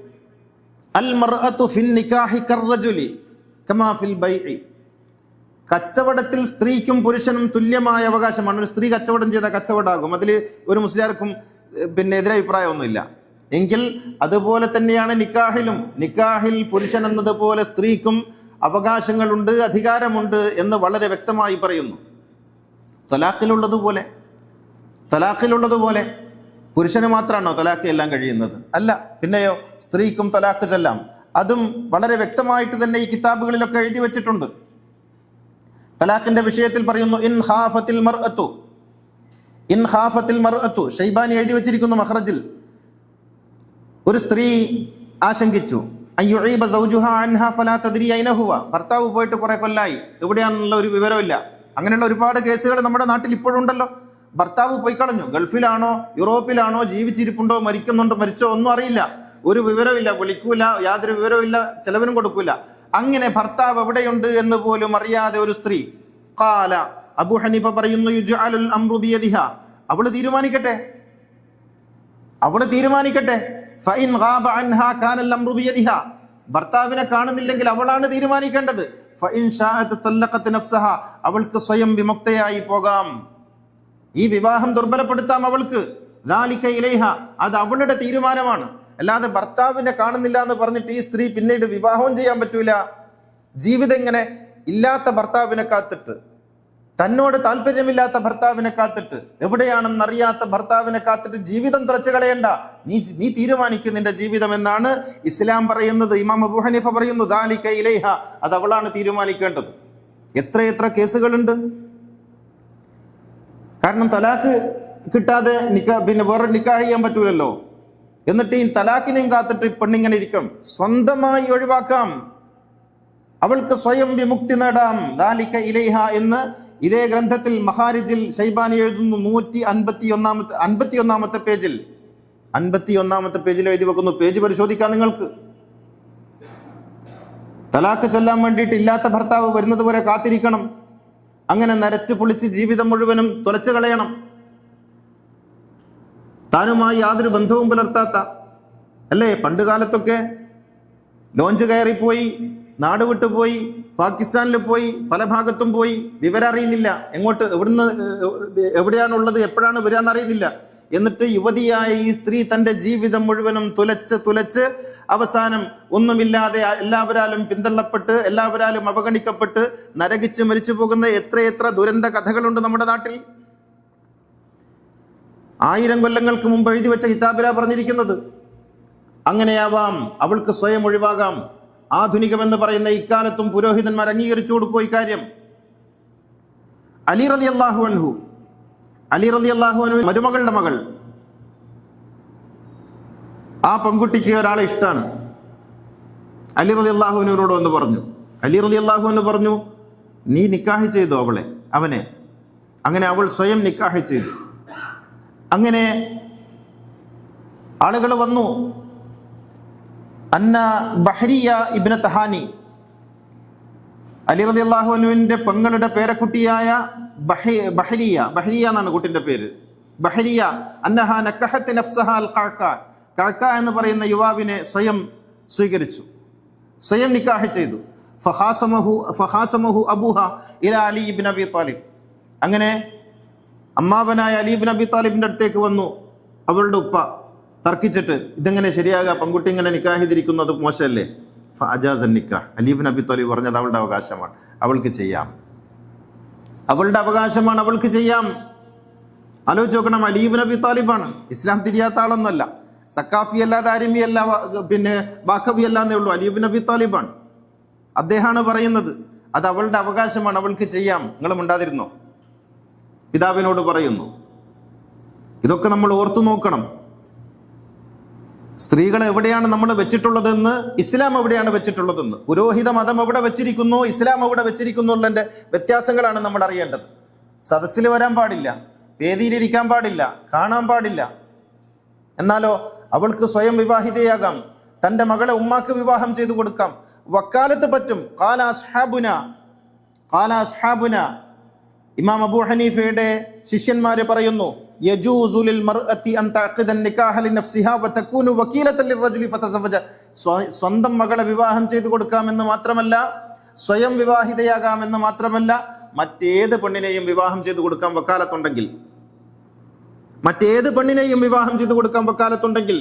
അൽ മർഅത്തു ഫിൻ നിക്കാഹി കർറജുലി കമാ ഫിൽ ബൈഇ. കച്ചവടത്തിൽ സ്ത്രീക്കും പുരുഷനും തുല്യമായ അവകാശമാണ്. ഒരു സ്ത്രീ കച്ചവടം ചെയ്ത കച്ചവടമാകും അതിൽ ഒരു മുസ്ലിയാർക്കും പിന്നെ എതിരഭിപ്രായമൊന്നുമില്ല. എങ്കിൽ അതുപോലെ തന്നെയാണ് നിക്കാഹിലും. നിക്കാഹിൽ പുരുഷൻ എന്നതുപോലെ സ്ത്രീക്കും അവകാശങ്ങളുണ്ട് അധികാരമുണ്ട് എന്ന് വളരെ വ്യക്തമായി പറയുന്നു. തലാഖിലുള്ളതുപോലെ. തലാഖിലുള്ളതുപോലെ. പുരുഷന് മാത്രമാണോ തലാഖ് എല്ലാം കഴിയുന്നത്? അല്ല പിന്നെയോ സ്ത്രീക്കും തലാഖ് ചെല്ലാം. അതും വളരെ വ്യക്തമായിട്ട് തന്നെ ഈ കിതാബുകളിലൊക്കെ എഴുതി വെച്ചിട്ടുണ്ട്. തലാഖിന്റെ വിഷയത്തിൽ പറയുന്നു ഇൻ ഹാഫത്തിൽ മർഅത്തു. ഇൻ ഹാഫത്തിൽ മർഅത്തു. ഷൈബാനി എഴുതി വെച്ചിരിക്കുന്നു മഹ്റജിൽ ഒരു സ്ത്രീ ആശങ്കിച്ചു സൗജുഹ ഫലാ ഭർത്താവ് പോയിട്ട് കുറെ കൊല്ലായി. എവിടെയാണെന്നുള്ള ഒരു വിവരമില്ല. അങ്ങനെയുള്ള ഒരുപാട് കേസുകൾ നമ്മുടെ നാട്ടിൽ ഇപ്പോഴുണ്ടല്ലോ ഭർത്താവ് പോയി കളഞ്ഞു. ഗൾഫിലാണോ യൂറോപ്പിലാണോ ജീവിച്ചിരിപ്പുണ്ടോ മരിക്കുന്നുണ്ടോ മരിച്ചോ ഒന്നും അറിയില്ല. ഒരു വിവരമില്ല വിളിക്കൂല യാതൊരു വിവരമില്ല ചെലവിനും കൊടുക്കൂല. അങ്ങനെ ഭർത്താവ് എവിടെയുണ്ട് എന്ന് പോലും അറിയാതെ ഒരു സ്ത്രീ. കാല അബു ഹനീഫ പറയുന്നു അവൾ തീരുമാനിക്കട്ടെ. അവൾ തീരുമാനിക്കട്ടെ. ഫൈൻ ഗാബ കാനൽ ഭർത്താവിനെ കാണുന്നില്ലെങ്കിൽ അവളാണ് തീരുമാനിക്കേണ്ടത്. ഫൈൻ ഷാഅത്ത് തല്ലഖത്ത് അവൾക്ക് സ്വയം വിമുക്തയായി പോകാം. ഈ വിവാഹം ദുർബലപ്പെടുത്താം അവൾക്ക്. ദാലിക ഇലൈഹ അത് അവളുടെ തീരുമാനമാണ്. അല്ലാതെ ഭർത്താവിനെ കാണുന്നില്ല എന്ന് പറഞ്ഞിട്ട് ഈ സ്ത്രീ പിന്നീട് വിവാഹവും ചെയ്യാൻ പറ്റൂല. ജീവിതം ഇങ്ങനെ ഇല്ലാത്ത ഭർത്താവിനെ കാത്തിട്ട് തന്നോട് താല്പര്യമില്ലാത്ത ഭർത്താവിനെ കാത്തിട്ട് എവിടെയാണെന്നറിയാത്ത ഭർത്താവിനെ കാത്തിട്ട് ജീവിതം തുറച്ചു കളയണ്ട. നീ നീ തീരുമാനിക്കും നിന്റെ ജീവിതം എന്നാണ് ഇസ്ലാം പറയുന്നത്. ഇമാം അബു ഹനീഫ പറയുന്നു ദാലിക്ക ഇലൈഹ അത് അവളാണ് തീരുമാനിക്കേണ്ടത്. എത്രയെത്ര കേസുകളുണ്ട്? കാരണം തലാക്ക് കിട്ടാതെ നിക്ക പിന്നെ വേറെ നിക്കാഹ് ചെയ്യാൻ പറ്റൂലല്ലോ. എന്നിട്ട് ഈ തലാക്കിനെയും കാത്തിട്ട് പെണ്ണിങ്ങനെ ഇരിക്കും. സ്വന്തമായി ഒഴിവാക്കാം. അവൾക്ക് സ്വയം വിമുക്തി നേടാം. ദാലിക്ക ഇലൈഹ എന്ന് ഇതേ ഗ്രന്ഥത്തിൽ മഹാരിജിൽ ഷൈബാനി എഴുതുന്നു നൂറ്റി അൻപത്തി ഒന്നാമത്തെ അൻപത്തി ഒന്നാമത്തെ പേജിൽ. അൻപത്തി ഒന്നാമത്തെ പേജിൽ എഴുതി വെക്കുന്നു. പേജ് പരിശോധിക്കാം നിങ്ങൾക്ക്. തലാക്ക് ചൊല്ലാൻ വേണ്ടിയിട്ട് ഇല്ലാത്ത ഭർത്താവ് വരുന്നത് വരെ കാത്തിരിക്കണം. അങ്ങനെ നരച്ച് പൊളിച്ച് ജീവിതം മുഴുവനും തുലച്ചു കളയണം. താനുമായി യാതൊരു ബന്ധവും പുലർത്താത്ത അല്ലേ? പണ്ട് കാലത്തൊക്കെ ലോഞ്ച് കയറിപ്പോയി നാട് വിട്ടുപോയി പാകിസ്ഥാനിൽ പോയി പല ഭാഗത്തും പോയി വിവരം അറിയുന്നില്ല എങ്ങോട്ട് എവിടുന്ന് എവിടെയാണുള്ളത് എപ്പോഴാണ് വരിക അറിയുന്നില്ല എന്നിട്ട് യുവതിയായ ഈ സ്ത്രീ തന്റെ ജീവിതം മുഴുവനും തുലച്ച് തുലച്ച് അവസാനം ഒന്നുമില്ലാതെ എല്ലാവരാലും പിന്തള്ളപ്പെട്ട് എല്ലാവരാലും അവഗണിക്കപ്പെട്ട് നരകിച്ച് മരിച്ചു പോകുന്ന എത്രയെത്ര ദുരന്ത കഥകളുണ്ട് നമ്മുടെ നാട്ടിൽ. ആയിരം കൊല്ലങ്ങൾക്ക് മുമ്പ് എഴുതി വെച്ച കിതാബില പറഞ്ഞിരിക്കുന്നത്. അങ്ങനെയാവാം അവൾക്ക് സ്വയം ഒഴിവാകാം. ആധുനികമെന്ന് പറയുന്ന ഇക്കാലത്തും പുരോഹിതന്മാർ അംഗീകരിച്ചു കൊടുക്കുമോ ഇക്കാര്യം? അലി റലി അള്ളാഹു അൻഹു അലി റലി അള്ളാഹു അൻഹു മരുമകളുടെ മകൾ. ആ പെൺകുട്ടിക്ക് ഒരാളെ ഇഷ്ടമാണ് അലി റലി അള്ളാഹുവിനോട് വന്ന് പറഞ്ഞു. അലി റലി അള്ളാഹുവിന് പറഞ്ഞു നീ നിക്കാഹ് ചെയ്തു അവളെ അവനെ. അങ്ങനെ അവൾ സ്വയം നിക്കാഹി ചെയ്തു. അങ്ങനെ ആളുകൾ വന്നു. അന്ന ബഹരിയ ഇബ്ന തഹാനി അലി റതി അള്ളാഹുവിന്റെ പെങ്ങളുടെ പേരക്കുട്ടിയായ ബഹരിയ ബഹരിയ എന്നാണ് കുട്ടിന്റെ പേര്. ബഹരിയ അന്നഹ നക്കഹത്ത് നഫ്സഹ അൽ കാക്ക. കാക്ക എന്ന് പറയുന്ന യുവാവിനെ സ്വയം സ്വീകരിച്ചു. സ്വയം നിക്കാഹ് ചെയ്തു. ഫഹാസമഹു ഫഹാസമഹു അബുഹ ഇല അലി ഇബിൻ അബി താലിബ് അങ്ങനെ അമ്മാവനായ അലി അലീബിൻ അബി താലിബിന്റെ അടുത്തേക്ക് വന്നു. അവളുടെ ഉപ്പ തർക്കിച്ചിട്ട് ഇതെങ്ങനെ ശരിയാകുക പെൺകുട്ടി ഇങ്ങനെ നിക്കാഹിതിരിക്കുന്നത് മോശമല്ലേ? ഫാജാസൻ നിക്കാഹ്. അലീബിൻ അബി താലിബ് പറഞ്ഞത് അവളുടെ അവകാശമാണ്. അവൾക്ക് ചെയ്യാം. അവളുടെ അവകാശമാണ് അവൾക്ക് ചെയ്യാം. ആലോചിച്ച് നോക്കണം അലീബ് നബി താലിബാണ്. ഇസ്ലാം തിരിയാത്ത ആളൊന്നുമല്ല. സക്കാഫി അല്ല ദാരിമി അല്ല പിന്നെ ബാഖവി അല്ല എന്നേ ഉള്ളൂ. അലീബ് നബി താലിബാണ്. അദ്ദേഹമാണ് പറയുന്നത് അത് അവളുടെ അവകാശമാണ് അവൾക്ക് ചെയ്യാം. നിങ്ങൾ മിണ്ടാതിരുന്നോ? പിതാവിനോട് പറയുന്നു. ഇതൊക്കെ നമ്മൾ ഓർത്തു നോക്കണം. സ്ത്രീകളെ എവിടെയാണ് നമ്മൾ വെച്ചിട്ടുള്ളതെന്ന് ഇസ്ലാം എവിടെയാണ് വെച്ചിട്ടുള്ളതെന്ന്. പുരോഹിത മതം എവിടെ വെച്ചിരിക്കുന്നു ഇസ്ലാം എവിടെ വെച്ചിരിക്കുന്നു ഉള്ളതിന്റെ വ്യത്യാസങ്ങളാണ് നമ്മൾ അറിയേണ്ടത്. സദസ്സിൽ വരാൻ പാടില്ല വേദിയിലിരിക്കാൻ പാടില്ല കാണാൻ പാടില്ല. എന്നാലോ അവൾക്ക് സ്വയം വിവാഹിതയാകാം തന്റെ മകളെ ഉമ്മാക്ക് വിവാഹം ചെയ്തു കൊടുക്കാം. വക്കാലത്ത് പറ്റും. കാല അസ്ഹാബുന കാല അസ്ഹാബുന. ഇമാം അബൂ ഹനീഫയുടെ ശിഷ്യന്മാർ പറയുന്നു സ്വന്തം മകളെ വിവാഹം ചെയ്തു കൊടുക്കാമെന്ന് മാത്രമല്ല സ്വയം വിവാഹിതയാകാമെന്ന് മാത്രമല്ല മറ്റേത് പെണ്ണിനെയും വിവാഹം ചെയ്തു കൊടുക്കാൻ വക്കാലത്തുണ്ടെങ്കിൽ മറ്റേത് പെണ്ണിനെയും വിവാഹം ചെയ്തു കൊടുക്കാൻ വക്കാലത്തുണ്ടെങ്കിൽ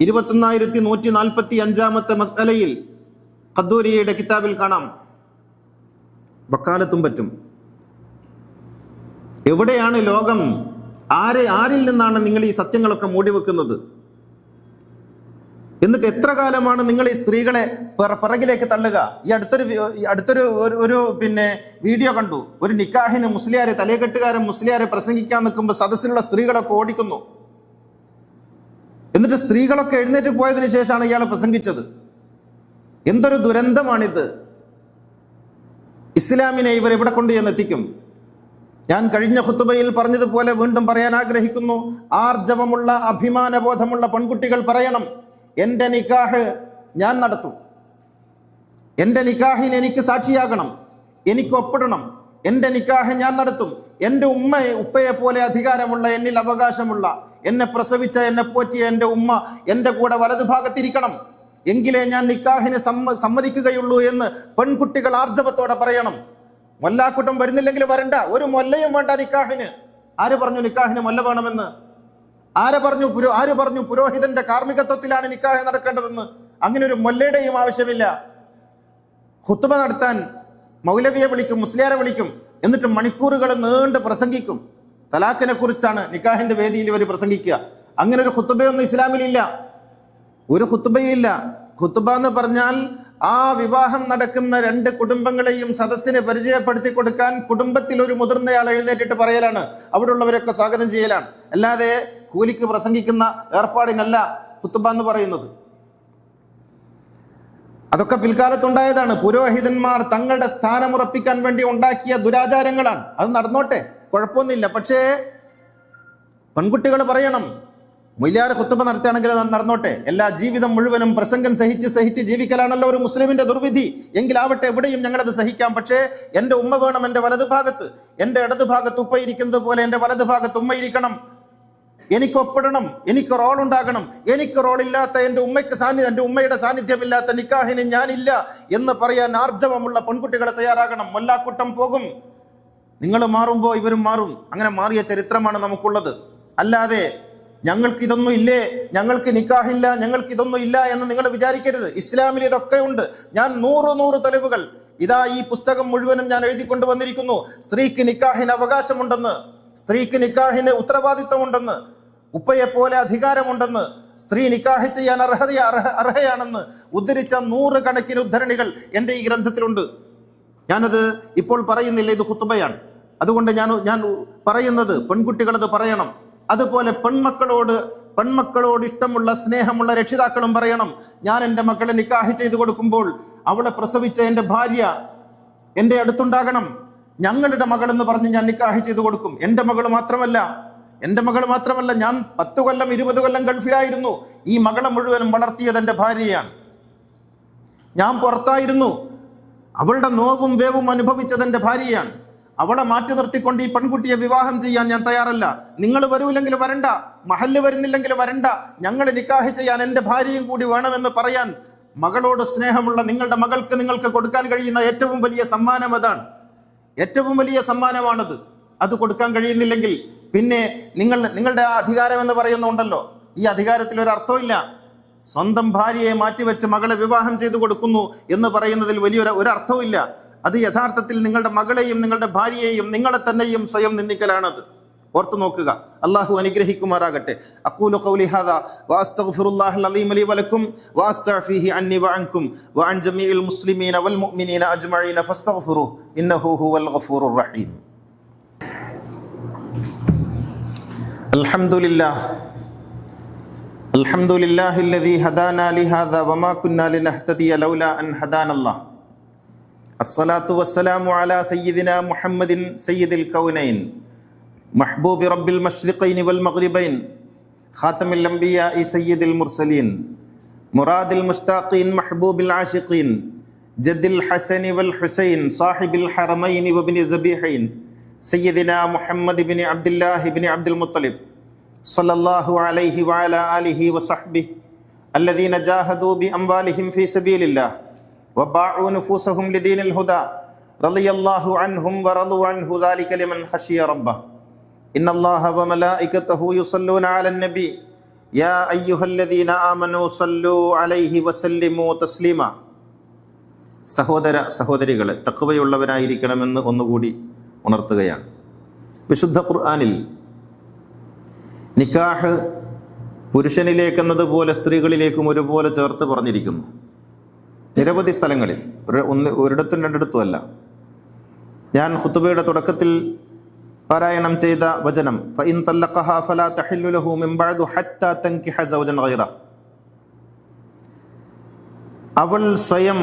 ഇരുപത്തൊന്നായിരത്തി നൂറ്റി നാൽപ്പത്തി അഞ്ചാമത്തെ മസ്അലയിൽ ഖദ്ദൂരിയുടെ കിതാബിൽ കാണാം. വക്കാലത്തും പറ്റും. എവിടെയാണ് ലോകം? ആരെ ആരിൽ നിന്നാണ് നിങ്ങൾ ഈ സത്യങ്ങളൊക്കെ മൂടിവെക്കുന്നത് എന്നിട്ട് എത്ര കാലമാണ് നിങ്ങൾ ഈ സ്ത്രീകളെ പിറ- പിറകിലേക്ക് തള്ളുക? ഈ അടുത്തൊരു അടുത്തൊരു ഒരു- പിന്നെ വീഡിയോ കണ്ടു. ഒരു നിക്കാഹിന് മുസ്ലിയാരെ തലയെക്കെട്ടുകാരൻ മുസ്ലിയാരെ പ്രസംഗിക്കാൻ നിൽക്കുമ്പോൾ സദസ്സിലുള്ള സ്ത്രീകളൊക്കെ ഓടിക്കുന്നു. എന്നിട്ട് സ്ത്രീകളൊക്കെ എഴുന്നേറ്റ് പോയതിനു ശേഷമാണ് ഇയാൾ പ്രസംഗിച്ചത്. എന്തൊരു ദുരന്തമാണിത്. ഇസ്ലാമിനെ ഇവർ എവിടെ കൊണ്ട് ചെന്ന് എത്തിക്കും ഞാൻ കഴിഞ്ഞ ഹുത്തുബയിൽ പറഞ്ഞതുപോലെ വീണ്ടും പറയാൻ ആഗ്രഹിക്കുന്നു. ആർജവമുള്ള അഭിമാനബോധമുള്ള പെൺകുട്ടികൾ പറയണം എന്റെ നിക്കാഹ് ഞാൻ നടത്തും. എന്റെ നിക്കാഹിന് എനിക്ക് സാക്ഷിയാകണം. എനിക്ക് ഒപ്പിടണം. എന്റെ നിക്കാഹ് ഞാൻ നടത്തും. എന്റെ ഉമ്മ ഉപ്പയെ പോലെ അധികാരമുള്ള എന്നിൽ അവകാശമുള്ള എന്നെ പ്രസവിച്ച എന്നെ പോറ്റിയ എന്റെ ഉമ്മ എന്റെ കൂടെ വലതുഭാഗത്തിരിക്കണം എങ്കിലേ ഞാൻ നിക്കാഹിന് സമ്മ സമ്മതിക്കുകയുള്ളൂ എന്ന് പെൺകുട്ടികൾ ആർജവത്തോടെ പറയണം. മൊല്ലാക്കുട്ടം വരുന്നില്ലെങ്കിൽ വരണ്ട. ഒരു മൊല്ലയും വേണ്ട നിക്കാഹിന്. ആര് പറഞ്ഞു നിക്കാഹിന് മൊല്ല വേണമെന്ന്? ആരെ പറഞ്ഞു പുരോ ആര് പറഞ്ഞു പുരോഹിതന്റെ കാർമ്മികത്വത്തിലാണ് നിക്കാഹ് നടക്കേണ്ടതെന്ന്? അങ്ങനെ ഒരു മൊല്ലയുടെയും ആവശ്യമില്ല. ഹുത്തുബ നടത്താൻ മൗലവിയെ വിളിക്കും മുസ്ലിയാരെ വിളിക്കും. എന്നിട്ട് മണിക്കൂറുകൾ നീണ്ട് പ്രസംഗിക്കും. തലാഖിനെ കുറിച്ചാണ് നിക്കാഹിന്റെ വേദിയിൽ ഇവർ പ്രസംഗിക്കുക. അങ്ങനെ ഒരു ഹുത്തുബയൊന്നും ഇസ്ലാമിലില്ല. ഒരു ഹുത്തുബയില്ല ഹുത്തുബ എന്ന് പറഞ്ഞാൽ ആ വിവാഹം നടക്കുന്ന രണ്ട് കുടുംബങ്ങളെയും സദസ്സിനെ പരിചയപ്പെടുത്തി കൊടുക്കാൻ കുടുംബത്തിൽ ഒരു മുതിർന്നയാൾ എഴുന്നേറ്റിട്ട് പറയലാണ്. അവിടെ ഉള്ളവരൊക്കെ സ്വാഗതം ചെയ്യലാണ്. അല്ലാതെ കൂലിക്ക് പ്രസംഗിക്കുന്ന ഏർപ്പാടിനല്ല ഖുത്ബ എന്ന് പറയുന്നത്. അതൊക്കെ പിൽക്കാലത്തുണ്ടായതാണ്. പുരോഹിതന്മാർ തങ്ങളുടെ സ്ഥാനമുറപ്പിക്കാൻ വേണ്ടി ഉണ്ടാക്കിയ ദുരാചാരങ്ങളാണ്. അത് നടന്നോട്ടെ കുഴപ്പമൊന്നുമില്ല. പക്ഷേ പെൺകുട്ടികൾ പറയണം മൊയ്ലാർ കുത്തുബ നടത്തുകയാണെങ്കിൽ നടന്നോട്ടെ. എല്ലാ ജീവിതം മുഴുവനും പ്രസംഗം സഹിച്ച് സഹിച്ച് ജീവിക്കലാണല്ലോ ഒരു മുസ്ലിമിന്റെ ദുർവിധി. എങ്കിലാവട്ടെ എവിടെയും ഞങ്ങളത് സഹിക്കാം. പക്ഷേ എന്റെ ഉമ്മ വേണം എന്റെ വലതുഭാഗത്ത് എന്റെ ഇടതുഭാഗത്ത് ഉപ്പ ഇരിക്കുന്നത് പോലെ എന്റെ വലതുഭാഗത്ത് ഉമ്മ ഇരിക്കണം. എനിക്ക് ഒപ്പിടണം. എനിക്ക് റോൾ ഉണ്ടാകണം. എനിക്ക് റോൾ ഇല്ലാത്ത എന്റെ ഉമ്മയ്ക്ക് സാന്നിധ്യം എന്റെ ഉമ്മയുടെ സാന്നിധ്യമില്ലാത്ത നിക്കാഹിന് ഞാനില്ല എന്ന് പറയാൻ ആർജവമുള്ള പെൺകുട്ടികളെ തയ്യാറാകണം. മൊല്ലാക്കുട്ടം പോകും. നിങ്ങൾ മാറുമ്പോൾ ഇവരും മാറും. അങ്ങനെ മാറിയ ചരിത്രമാണ് നമുക്കുള്ളത്. അല്ലാതെ ഞങ്ങൾക്ക് ഇതൊന്നും ഇല്ലേ? ഞങ്ങൾക്ക് നിക്കാഹില്ല ഞങ്ങൾക്ക് ഇതൊന്നും ഇല്ല എന്ന് നിങ്ങൾ വിചാരിക്കരുത്. ഇസ്ലാമിൽ ഇതൊക്കെ ഉണ്ട്. ഞാൻ നൂറ് നൂറ് തെളിവുകൾ ഇതാ ഈ പുസ്തകം മുഴുവനും ഞാൻ എഴുതി കൊണ്ടുവന്നിരിക്കുന്നു സ്ത്രീക്ക് നിക്കാഹിന് അവകാശമുണ്ടെന്ന് സ്ത്രീക്ക് നിക്കാഹിന് ഉത്തരവാദിത്വമുണ്ടെന്ന് ഉപ്പയെ പോലെ അധികാരമുണ്ടെന്ന് സ്ത്രീ നിക്കാഹ് ചെയ്യാൻ അർഹത അർഹ അർഹയാണെന്ന് ഉദ്ധരിച്ച നൂറ് കണക്കിന് ഉദ്ധരണികൾ എന്റെ ഈ ഗ്രന്ഥത്തിലുണ്ട്. ഞാനത് ഇപ്പോൾ പറയുന്നില്ല ഇത് ഹുത്തുബയാണ്. അതുകൊണ്ട് ഞാൻ ഞാൻ പറയുന്നത് പെൺകുട്ടികളത് പറയണം. അതുപോലെ പെൺമക്കളോട് പെൺമക്കളോട് ഇഷ്ടമുള്ള സ്നേഹമുള്ള രക്ഷിതാക്കളും പറയണം. ഞാൻ എന്റെ മക്കളെ നിക്കാഹ് ചെയ്തു കൊടുക്കുമ്പോൾ അവളെ പ്രസവിച്ച എന്റെ ഭാര്യ എന്റെ അടുത്തുണ്ടാകണം. ഞങ്ങളുടെ മകളെന്ന് പറഞ്ഞ് ഞാൻ നിക്കാഹ് ചെയ്തു കൊടുക്കും. എന്റെ മകൾ മാത്രമല്ല എന്റെ മകൾ മാത്രമല്ല ഞാൻ പത്ത് കൊല്ലം ഇരുപത് കൊല്ലം ഗൾഫിലായിരുന്നു. ഈ മകളെ മുഴുവനും വളർത്തിയത് എന്റെ ഭാര്യയാണ്. ഞാൻ പുറത്തായിരുന്നു. അവളുടെ നോവും വേവും അനുഭവിച്ചത് എന്റെ ഭാര്യയാണ്. അവളെ മാറ്റി നിർത്തിക്കൊണ്ട് ഈ പെൺകുട്ടിയെ വിവാഹം ചെയ്യാൻ ഞാൻ തയ്യാറല്ല. നിങ്ങൾ വരൂല്ലെങ്കിൽ വരണ്ട മഹല്ല് വരുന്നില്ലെങ്കിൽ വരണ്ട ഞങ്ങൾ നിക്കാഹ് ചെയ്യാൻ എന്റെ ഭാര്യയും കൂടി വേണമെന്ന് പറയാൻ മകളോട് സ്നേഹമുള്ള നിങ്ങളുടെ മകൾക്ക് നിങ്ങൾക്ക് കൊടുക്കാൻ കഴിയുന്ന ഏറ്റവും വലിയ സമ്മാനം അതാണ്. ഏറ്റവും വലിയ സമ്മാനമാണത്. അത് കൊടുക്കാൻ കഴിയുന്നില്ലെങ്കിൽ പിന്നെ നിങ്ങൾ നിങ്ങളുടെ ആ അധികാരം എന്ന് പറയുന്നുണ്ടല്ലോ. ഈ അധികാരത്തിൽ ഒരു അർത്ഥമില്ല സ്വന്തം ഭാര്യയെ മാറ്റിവെച്ച് മകളെ വിവാഹം ചെയ്തു കൊടുക്കുന്നു എന്ന് പറയുന്നതിൽ വലിയൊരു ഒരു അർത്ഥവുമില്ല. അത് യഥാർത്ഥത്തിൽ നിങ്ങളുടെ മകളെയും നിങ്ങളുടെ ഭാര്യയെയും നിങ്ങളെ തന്നെയും സ്വയം നിന്ദിക്കലാണത് ഓർത്തു നോക്കുക. അള്ളാഹു അനുഗ്രഹിക്കുമാറാകട്ടെ. അക്കൂലു അലഹമുല്ലാ വാസ്തഗ്ഫിറുല്ലാഹൽ അലീം ലി വലക്കും വാസ്തഗ്ഫിഹി അന്നി വഅൻകും അൻ ജമീഇൽ മുസ്ലിമീന വൽ മുഅ്മിനീന അജ്മഈന ഇന്നഹു ഹുവൽ റഹീം. അൽഹംദുലില്ലാഹ്. الصلاة والسلام على سيدنا محمد سيد الكونين محبوب رب المشرقين والمغربين خاتم الأنبياء سيد المرسلين مراد المشتاقين محبوب العاشقين جد الحسن والحسين صاحب الحرمين وابن الذبيحين سيدنا محمد بن عبد الله بن عبد المطلب صلى الله عليه وعلى آله وصحبه الذين جاهدوا بأموالهم في سبيل الله. സഹോദര സഹോദരികളെ തക്കവയുള്ളവരായിരിക്കണമെന്ന് ഒന്നുകൂടി ഉണർത്തുകയാണ്. വിശുദ്ധ ഖുർആാനിൽ നിക്കാഹ് പുരുഷനിലേക്കെന്നതുപോലെ സ്ത്രീകളിലേക്കും ഒരുപോലെ ചേർത്ത് പറഞ്ഞിരിക്കുന്നു. നിരവധി സ്ഥലങ്ങളിൽ ഒരു ഒന്ന് ഒരിടത്തും രണ്ടിടത്തും അല്ല ഞാൻ ഖുത്തുബയുടെ തുടക്കത്തിൽ പാരായണം ചെയ്ത വചനം ഫഇൻ ഫലാ ലഹു മിൻ ഹത്താ തൻകിഹ സൗജൻ ഗൈറ. അവൾ സ്വയം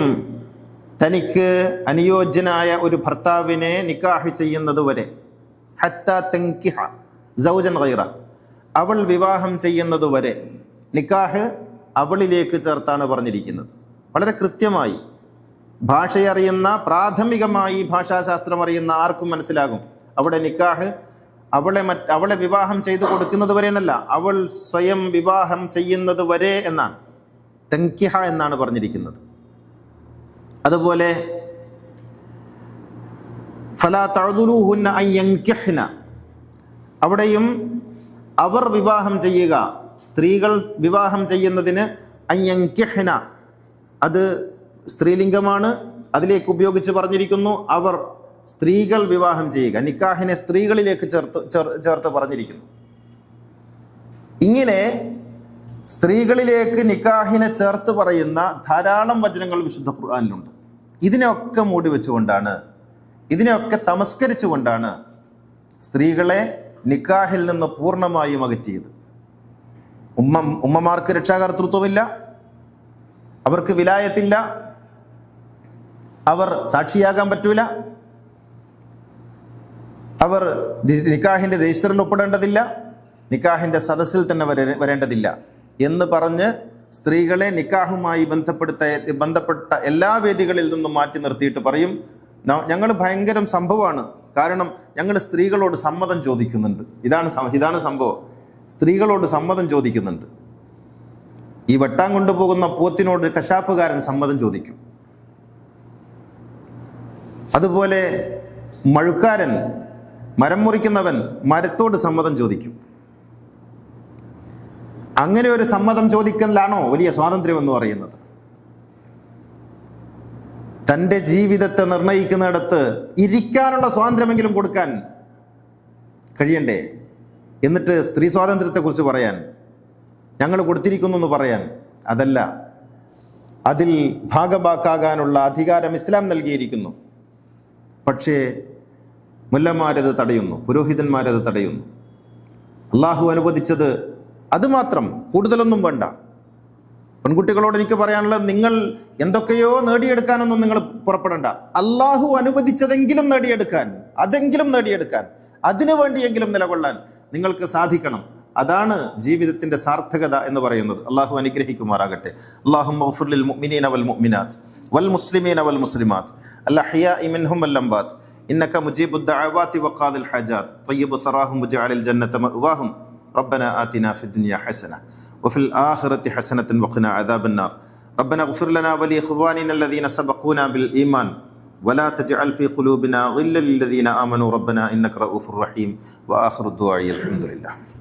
തനിക്ക് അനുയോജ്യനായ ഒരു ഭർത്താവിനെ നിക്കാഹ് ചെയ്യുന്നത് വരെ സൗജൻ ഗൈറ. അവൾ വിവാഹം ചെയ്യുന്നത് വരെ നിക്കാഹ് അവളിലേക്ക് ചേർത്താണ് പറഞ്ഞിരിക്കുന്നത്. വളരെ കൃത്യമായി ഭാഷയറിയുന്ന പ്രാഥമികമായി ഭാഷാശാസ്ത്രം അറിയുന്ന ആർക്കും മനസ്സിലാകും. അവിടെ നിക്കാഹ് അവളെ മറ്റ് അവളെ വിവാഹം ചെയ്തു കൊടുക്കുന്നത് വരെ എന്നല്ല അവൾ സ്വയം വിവാഹം ചെയ്യുന്നത് വരെ എന്നാണ്. തങ്കിഹ എന്നാണ് പറഞ്ഞിരിക്കുന്നത്. അതുപോലെ ഫലാ തഴുതുലൂഹുന്ന അയ്യങ്കിഹ്ന അവിടെയും അവർ വിവാഹം ചെയ്യുക സ്ത്രീകൾ വിവാഹം ചെയ്യുന്നതിന് അയ്യങ്കിഹ്ന അത് സ്ത്രീലിംഗമാണ്. അതിലേക്ക് ഉപയോഗിച്ച് പറഞ്ഞിരിക്കുന്നു അവർ സ്ത്രീകൾ വിവാഹം ചെയ്യുക. നിക്കാഹിനെ സ്ത്രീകളിലേക്ക് ചേർത്ത് ചേർത്ത് പറഞ്ഞിരിക്കുന്നു. ഇങ്ങനെ സ്ത്രീകളിലേക്ക് നിക്കാഹിനെ ചേർത്ത് പറയുന്ന ധാരാളം വചനങ്ങൾ വിശുദ്ധ ഖുർആാനിലുണ്ട്. ഇതിനെയൊക്കെ മൂടി വെച്ചുകൊണ്ടാണ് ഇതിനെയൊക്കെ തമസ്കരിച്ചുകൊണ്ടാണ് സ്ത്രീകളെ നിക്കാഹിൽ നിന്ന് പൂർണമായും അകറ്റിയത്. ഉമ്മ ഉമ്മമാർക്ക് രക്ഷാകർത്തൃത്വമില്ല അവർക്ക് വിലായത്തില്ല. അവർ സാക്ഷിയാകാൻ പറ്റൂല. അവർ നിക്കാഹിന്റെ രജിസ്റ്ററിൽ ഒപ്പിടേണ്ടതില്ല. നിക്കാഹിന്റെ സദസ്സിൽ തന്നെ വര- വരേണ്ടതില്ല. എന്ന് പറഞ്ഞ് സ്ത്രീകളെ നിക്കാഹുമായി ബന്ധപ്പെടുത്ത ബന്ധപ്പെട്ട എല്ലാ വേദികളിൽ നിന്നും മാറ്റി നിർത്തിയിട്ട് പറയും ഞങ്ങൾ ഭയങ്കരം സംഭവമാണ്. കാരണം ഞങ്ങൾ സ്ത്രീകളോട് സമ്മതം ചോദിക്കുന്നുണ്ട്. ഇതാണ് ഇതാണ് സംഭവം. സ്ത്രീകളോട് സമ്മതം ചോദിക്കുന്നുണ്ട്. ഈ വെട്ടാൻ കൊണ്ടുപോകുന്ന പോത്തിനോട് കശാപ്പുകാരൻ സമ്മതം ചോദിക്കും. അതുപോലെ മഴുക്കാരൻ മരം മുറിക്കുന്നവൻ മരത്തോട് സമ്മതം ചോദിക്കും. അങ്ങനെ ഒരു സമ്മതം ചോദിക്കലാണോ വലിയ സ്വാതന്ത്ര്യം എന്ന് പറയുന്നത്? തന്റെ ജീവിതത്തെ നിർണയിക്കുന്നിടത്ത് ഇരിക്കാനുള്ള സ്വാതന്ത്ര്യമെങ്കിലും കൊടുക്കാൻ കഴിയണ്ടേ? എന്നിട്ട് സ്ത്രീ സ്വാതന്ത്ര്യത്തെക്കുറിച്ച് പറയാൻ ഞങ്ങൾ കൊടുത്തിരിക്കുന്നു എന്ന് പറയാൻ. അതല്ല അതിൽ ഭാഗഭാക്കാകാനുള്ള അധികാരം ഇസ്ലാം നൽകിയിരിക്കുന്നു. പക്ഷേ മുല്ലന്മാരത് തടയുന്നു പുരോഹിതന്മാരത് തടയുന്നു. അള്ളാഹു അനുവദിച്ചത് അതുമാത്രം കൂടുതലൊന്നും വേണ്ട. പെൺകുട്ടികളോട് എനിക്ക് പറയാനുള്ളത് നിങ്ങൾ എന്തൊക്കെയോ നേടിയെടുക്കാനൊന്നും നിങ്ങൾ പുറപ്പെടണ്ട. അള്ളാഹു അനുവദിച്ചതെങ്കിലും നേടിയെടുക്കാൻ അതെങ്കിലും നേടിയെടുക്കാൻ അതിനു വേണ്ടിയെങ്കിലും നിലകൊള്ളാൻ നിങ്ങൾക്ക് സാധിക്കണം. അതാണ് ജീവിതത്തിന്റെ സാർത്ഥകത എന്ന് പറയുന്നത് അള്ളാഹു അനുഗ്രഹിക്കുമാറാകട്ടെ അള്ളാഹു മുഅ്മിനീന വൽ മുഅ്മിനാത്ത് വൽ മുസ്ലിമീന വൽ മുസ്ലിമാത്ത് الأحياء منهم والأموات إنك مجيب الدعوات وقاضي الحاجات طيب ثراهم وجعل الجنة مأواهم ربنا آتنا في الدنيا حسنة وفي الآخرة حسنة وقنا عذاب النار ربنا اغفر لنا ولإخواننا الذين سبقونا بالإيمان ولا تجعل في قلوبنا غلا للذين آمنوا ربنا إنك رؤوف رحيم وآخر الدعاء الحمد لله